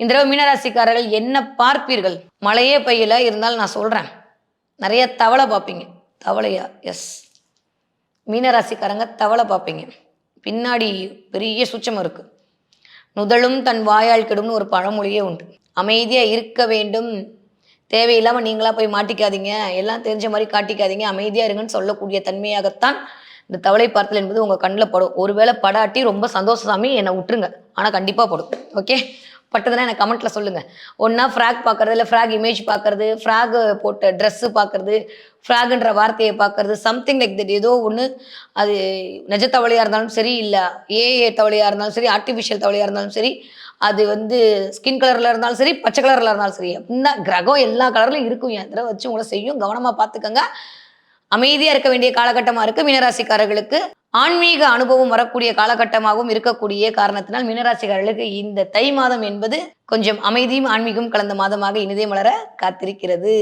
இந்த தடவை மீனராசிக்காரர்கள் என்ன பார்ப்பீர்கள்? மழையே பெய்யல இருந்தாலும் நான் சொல்கிறேன் நிறைய தவளை பார்ப்பீங்க. தவளையா? எஸ் மீனராசிக்காரங்க தவளை பார்ப்பீங்க. பின்னாடி பெரிய சுச்சம் இருக்குது நுதலும் தன் வாயால் கெடும்னு ஒரு பழமொழியே உண்டு. அமைதியாக இருக்க வேண்டும். தேவையில்லாமல் நீங்களாக போய் மாட்டிக்காதீங்க. எல்லாம் தெரிஞ்ச மாதிரி காட்டிக்காதீங்க. அமைதியாக இருங்கன்னு சொல்லக்கூடிய தன்மையாகத்தான் இந்த தவளை பார்த்தல் என்பது உங்கள் கண்ணில் படும். ஒருவேளை படாட்டி ரொம்ப சந்தோஷ சாமி என்னை விட்டுருங்க ஆனால் கண்டிப்பாக போடும். ஓகே பட்டதுன்னா எனக்கு கமெண்ட்டில் சொல்லுங்கள் ஒன்றா ஃப்ராக் பார்க்குறது இல்லை ஃப்ராக் இமேஜ் பார்க்குறது ஃப்ராக் போட்ட ட்ரெஸ்ஸு பார்க்குறது ஃப்ராக்ன்ற வார்த்தையை பார்க்குறது சம்திங் லைக் தட் ஏதோ ஒன்று அது நிஜ தவளையாக இருந்தாலும் சரி இல்லை ஏஏ தவளையாக இருந்தாலும் சரி ஆர்டிஃபிஷியல் தவளையாக இருந்தாலும் சரி அது வந்து ஸ்கின் கலரில் இருந்தாலும் சரி பச்சை கலரில் இருந்தாலும் சரி. அப்படின்னா கிரகம் எல்லா கலர்லையும் இருக்கும். என் தடவை வச்சு உங்களை செய்யும். கவனமாக பார்த்துக்கோங்க. அமைதியாக இருக்க வேண்டிய காலகட்டமாக இருக்குது மீனராசிக்காரர்களுக்கு ஆன்மீக அனுபவம் வரக்கூடிய காலகட்டமாகவும் இருக்கக்கூடிய காரணத்தினால் மீனராசிக்காரர்களுக்கு இந்த தை மாதம் என்பது கொஞ்சம் அமைதியும் ஆன்மீகம் கலந்த மாதமாக இனிதே மலர காத்திருக்கிறது.